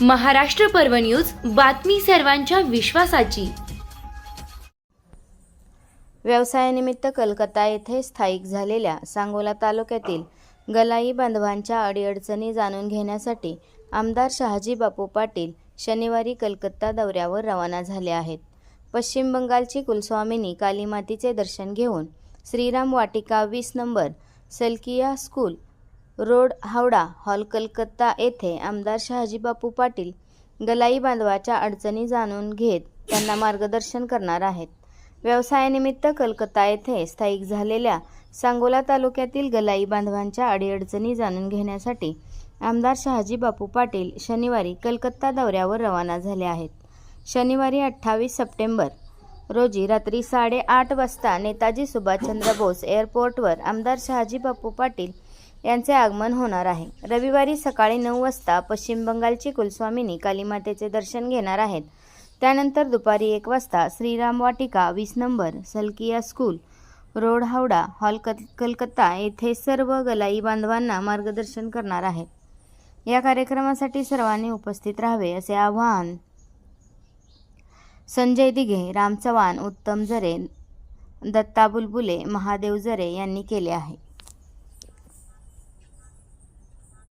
महाराष्ट्र पर्व न्यूज बातमी सर्वांच्या विश्वासाची. व्यवसायानिमित्त कलकत्ता येथे स्थायिक झालेल्या सांगोला तालुक्यातील गलाई बांधवांच्या अडीअडचणी जाणून घेण्यासाठी आमदार शहाजी बापू पाटील शनिवारी कलकत्ता दौऱ्यावर रवाना झाले आहेत. पश्चिम बंगालची कुलस्वामिनी कालीमातीचे दर्शन घेऊन श्रीराम वाटिका वीस number Salkia school road Howrah hall Calcutta येथे आमदार शहाजी बापू पाटील गलाई बांधवाच्या अडचणी जाणून घेत त्यांना मार्गदर्शन करणार आहेत. व्यवसायानिमित्त कलकत्ता येथे स्थायिक झालेल्या सांगोला तालुक्यातील गलाई बांधवांच्या अडीअडचणी जाणून घेण्यासाठी आमदार शहाजी बापू पाटील शनिवारी कलकत्ता दौऱ्यावर रवाना झाले आहेत. शनिवारी अठ्ठावीस सप्टेंबर रोजी रात्री साडेआठ वाजता नेताजी सुभाषचंद्र बोस एअरपोर्टवर आमदार शहाजी बापू पाटील यांचे आगमन होणार आहे. रविवारी सकाळी नऊ वाजता पश्चिम बंगालची कुलस्वामिनी कालीमातेचे दर्शन घेणार आहेत. त्यानंतर दुपारी एक वाजता श्रीराम वाटिका वीस number Salkia school road Howrah hall कल कलकत्ता येथे सर्व गलाई बांधवांना मार्गदर्शन करणार आहेत. या कार्यक्रमासाठी सर्वांनी उपस्थित राहावे असे आवाहन संजय दिघे राम चव्हाण उत्तम जरे दत्ता बुलबुले महादेव जरे यांनी केले आहे.